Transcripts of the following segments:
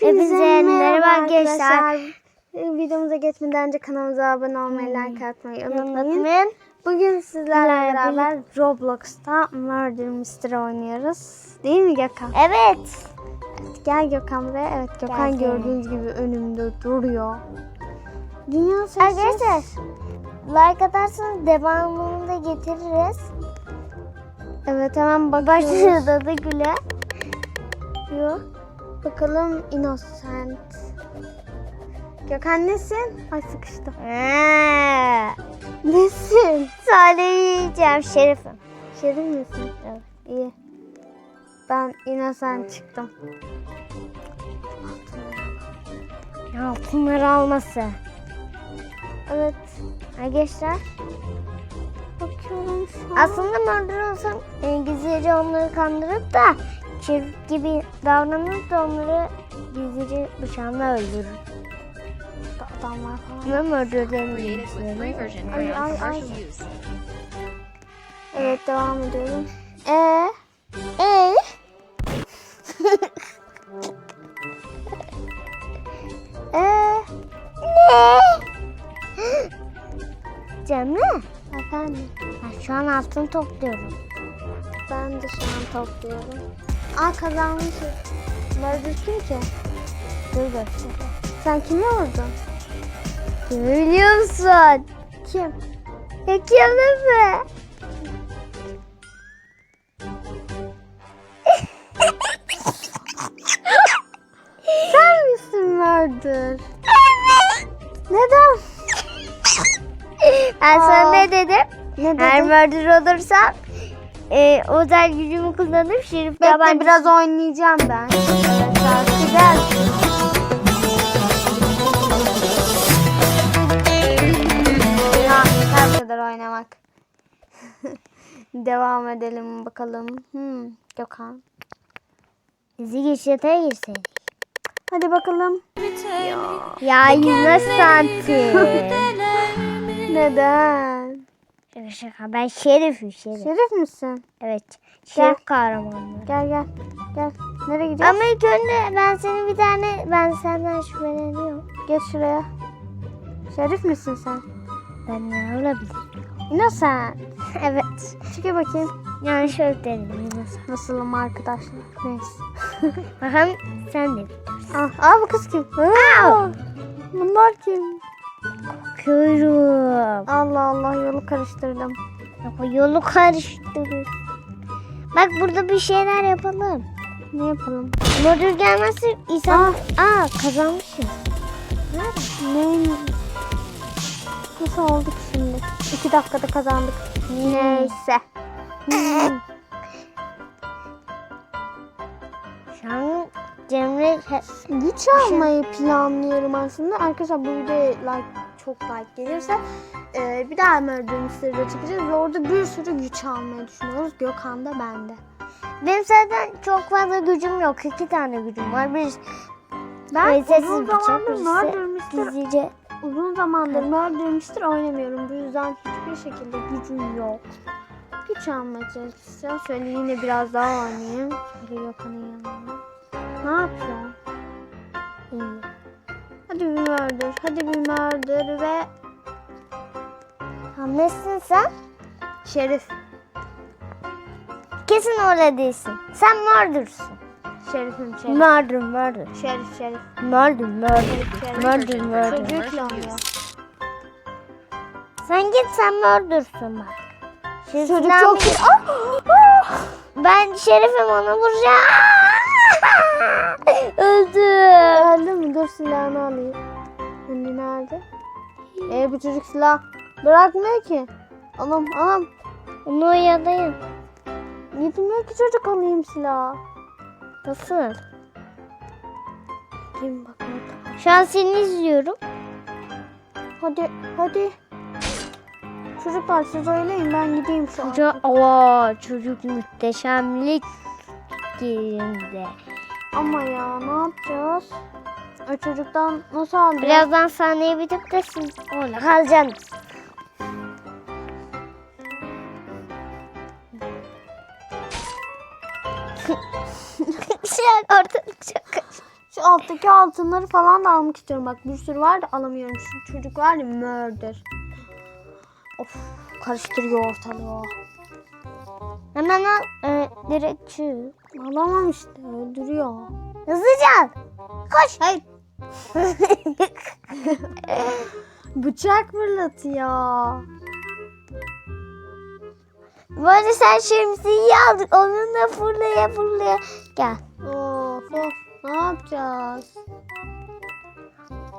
Hepinize merhaba arkadaşlar. Videomuza geçmeden önce kanalımıza abone olmayı, like atmayı unutmayın. Unutmayın. Bugün sizlerle beraber Roblox'ta Murder Mystery oynuyoruz. Değil mi Gökhan? Evet. Evet, gel Gökhan buraya. Evet Gökhan Geldim. gördüğünüz gibi önümde duruyor. Dünya sessiz. Arkadaşlar like atarsanız devamını da getiririz. Evet hemen bakıyoruz. Başında da güle. Yok. Bakalım Innocent. Gökhan nesin? Ay sıkıştım. Ee, Nesin? söyleyeceğim şerifim. Şerif misin? Evet. İyi. Ben Innocent çıktım. Altınları alması. Evet. Arkadaşlar Bakıyorum şu an. aslında murder olsam e, gizlice onları kandırıp da şerif gibi davranıp da onları gizlice bıçağımla öldürür. Adamlar falan. Deneyimleri. version Ay. Evet devam ediyorum. Ee, Ee? ee, Ne? Cemre, efendim. ben şu an altın topluyorum. Ben de şu an topluyorum. Aa kazanmışız. Murder kim ki? Dur göstereyim. Sen kimi vurdun? Biliyor musun? Kim? Yakaladı mı? Sen misin Murder? Neden? Ben Aa. sana ne dedim? Ne Her dedin? murder olursam e, özel gücümü kullanıp şerif Bekle tabancası- biraz oynayacağım ben. Şarkı yeter bu kadar oynamak. Devam edelim bakalım. Hmm, Gökhan. Bizi geçete girseydik. Hadi bakalım. Ya yine santim. Neden? Şaka şaka ben şerifim şerif. Şerif misin? Evet. Şerif kahramanları. Gel gel. Gel. Nereye gidiyorsun? Ama ilk önce ben senin bir tane ben senden şüpheleniyorum. Geç şuraya. Şerif misin sen? Ben ne olabilirim? Innocent. Evet. Çıkı bakayım. Yani şöyle dedim. Nasıl? Nasılım arkadaşlar? Neyse. Bakalım sen de. Aa, aa bu kız kim? Aa, bunlar kim? Bakıyorum. Allah Allah yolu karıştırdım. O yolu karıştırır. Bak burada bir şeyler yapalım. Ne yapalım? Murder gelmezse insan... Aa kazanmışız. Ne? Nasıl olduk şimdi? İki dakikada kazandık. Neyse. Hmm. Şu an Cemre... Güç almayı planlıyorum aslında. Arkadaşlar bu videoya like, çok like gelirse e, bir daha Murder Mystery'de çıkacağız. Ve orada bir sürü güç almayı düşünüyoruz. Gökhan da ben de. Benim zaten çok fazla gücüm yok. İki tane gücüm var. Bir Ben sessiz uzun zamandır Murder. Uzun zamandır Murder Mystery oynamıyorum. Bu yüzden hiçbir şekilde gücüm yok. Güç almaya çalışacağım. Şöyle yine biraz daha oynayayım. Hadi bir murder ve Hamlesin sen? Şerif. Kesin öyle değilsin. Sen murder'sın. Şerifim şerif. Murder, murder. Şerif şerif. Murder, murder. Şerif. Murder, murder. Çocukla oynuyor. Sen git sen murder'sın bak. Şimdi Çocuk çok iyi. Ah! Ah! Ben şerifim onu vuracağım. Öldü. Geldi mi? Dur silahını alayım. Hani nerede? Ee bu çocuk silah bırakmıyor ki. Anam anam. Onu yadayım. Gitmiyor ki çocuk alayım silahı. Nasıl? Kim bakalım. Şu an seni izliyorum. Hadi hadi. Çocuklar siz oylayın ben gideyim şu an. Çocuk, Aa, çocuk muhteşemlik yerinde. Ama ya ne yapacağız? O çocuktan nasıl alacağız? Birazdan sahneyi bitip de siz orada kalacaksınız. An ortalık çok karışık. Şu alttaki altınları falan da almak istiyorum. Bak bir sürü var da alamıyorum. Şu çocuk var ya murder. Of karıştırıyor ortalığı. Hemen al. E, direkt çık. Alamam işte öldürüyor. Hızlıca. Koş. Hayır. Bıçak fırlatıyor. Bu arada sen şemsiyeyi aldın. Onunla fırlaya fırlaya. Gel. Of of ne yapacağız?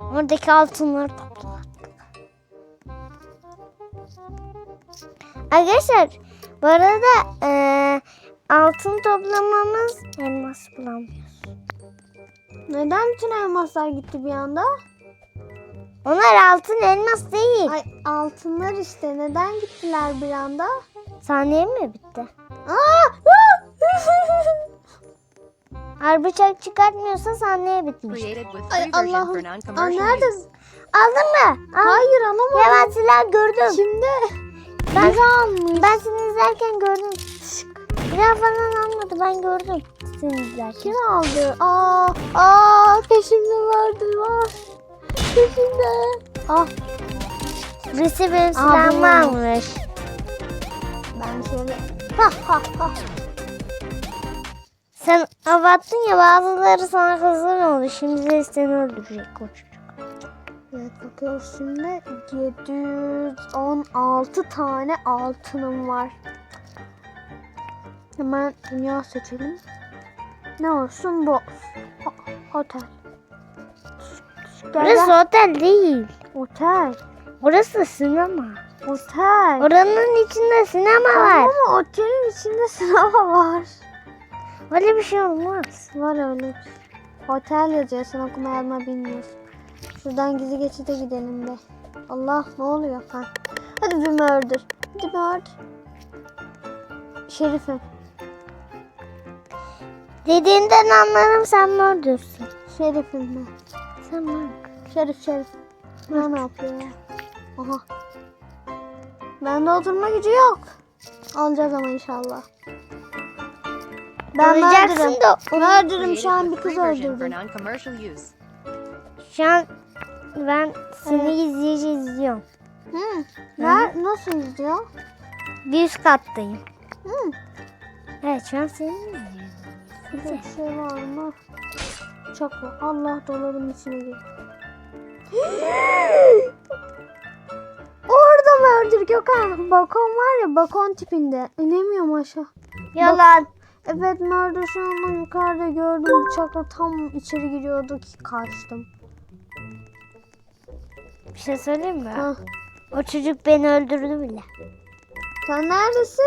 Oradaki altınları topla. Arkadaşlar bu arada e, altın toplamamız elmas bulamıyoruz. Neden bütün elmaslar gitti bir anda? Onlar altın elmas değil. Ay altınlar işte neden gittiler bir anda? Saniye mi bitti? Aa! Eğer bıçak çıkartmıyorsa saniye bitmiş. Ay Allah'ım. Aa, nerede? Aldın mı? Al. Hayır alamam. Ya ben silah gördüm. Kimde? Ben- almış. Ben seni izlerken gördüm. Silah falan almadı ben gördüm. İzlerken. Kim aldı? Aa, aa peşimde vardı var. Peşimde. Ah Birisi benim Aa, silahımı almış. ben şöyle. Ha ha ha. Sen abattın ya bazıları sana kızgın oldu. Şimdi de seni öldürecek o çocuk. Evet bakıyoruz şimdi 716 tane altınım var. Hemen dünya seçelim. Ne olsun bu? O- Otel. Gel, Burası gel. otel değil. Otel. Orası sinema. Otel. Oranın içinde sinema var. Ama otelin içinde sinema var. Öyle bir şey olmaz. Var öyle. bir. Otel yazıyor. Sen okuma yazma bilmiyorsun. Şuradan gizli geçide gidelim de. Allah ne oluyor? Ha. Hadi bir murder. Hadi murder. Şerifim. Dediğinden anladım sen mi öldürsün? Şerifim ben. Sen mi? Şerif şerif. Ne ne yapıyor ya? Aha. Bende oturma gücü yok. Alacağız ama inşallah. Ben Alacaksın murder'ım. da Murder'ım şu Created an bir kız öldürdüm. Şu an ben seni izleyici izliyorum. Hı. Ner nasıl izliyor? Bir üst kattayım. Hı. Evet şu an seni izliyorum. Bir şey var mı? Çok var. Allah dolabın içine gir. Orada murder Gökhan. Balkon var ya balkon tipinde. İnemiyorum aşağı. Yalan. Evet murder şu anda yukarıda gördüm. Bıçakla tam içeri giriyordu ki kaçtım. Bir şey söyleyeyim mi? Hah. O çocuk beni öldürdü bile. Sen neredesin?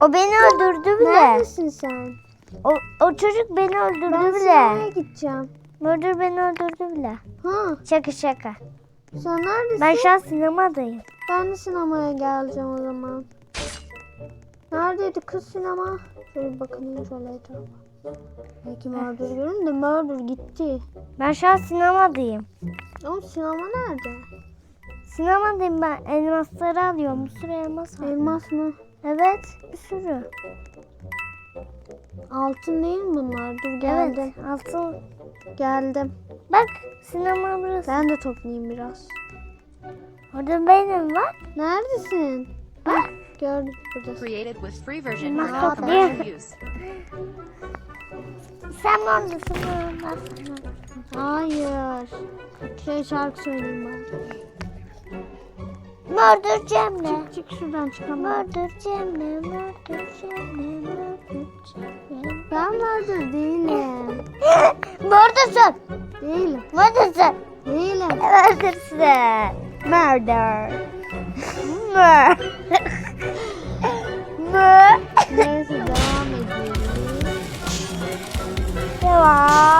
O beni öldürdü bile. Neredesin sen? O, o çocuk beni öldürdü Ben bile. sinemaya gideceğim. Murder beni öldürdü bile. Ha, Şaka şaka. sen neredesin? Ben şu an sinemadayım. Ben de sinemaya geleceğim o zaman. Neredeydi kız sinema? Şöyle bakayım şöyle etrafa. Belki Murder görürüm de Murder gitti. Ben şu an sinemadayım. Ama sinema nerede? Sinemadayım ben. Elmasları alıyorum. Bir sürü elmas var. Elmas mı? Evet. Bir sürü. Altın değil mi bunlar? Dur geldim. Evet. Altın. Geldim. Bak sinema burası. Ben de toplayayım biraz. Orada benim var. Neredesin? Bak. Gördüm burada. Created with free version non-commercial use. Sen mi oradasın? Ben oradasın. Hayır. Şey şarkı söyleyeyim bari. Murder Cemre. Çık çık şuradan çıkamam. Murder Cemre. Murder Cemre. Murder Cemre. Ben Murder değilim. Murder'sın. değilim. Murder'sın. Değilim. Murder'sın. Murder. Murder. Murder. Neyse devam ediyoruz. Devam.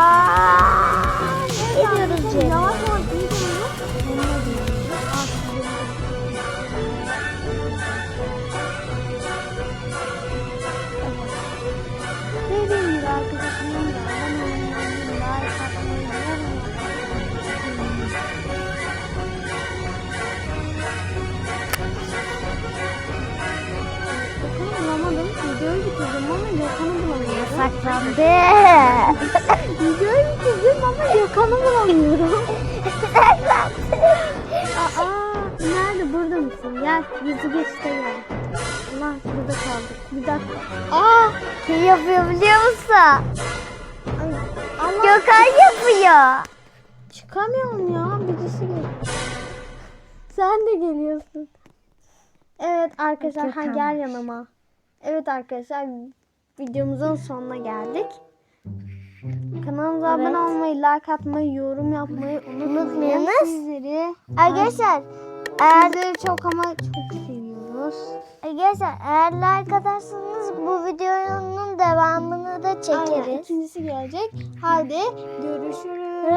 Saklandı. Videoyu bitirdim ama yakanı bulamıyorum. Aa, nerede? Burada mısın? Gel, gizli geçite gel. Allah burada kaldık. Bir dakika. Aa, Kim yapıyor biliyor musun? ama Gökhan yapıyor. çıkamıyorum ya. Birisi geliyor. Sen de geliyorsun. Evet arkadaşlar, ha gel yanıma. Evet arkadaşlar, videomuzun sonuna geldik. Kanalımıza Evet. abone olmayı, like atmayı, yorum yapmayı unutmayın. Unutmayınız. Sizleri, Arkadaşlar eğer sizleri çok ama çok seviyoruz. Arkadaşlar eğer like atarsanız bu videonun devamını da Aynen, çekeriz. ikincisi gelecek. Hadi görüşürüz. Ee,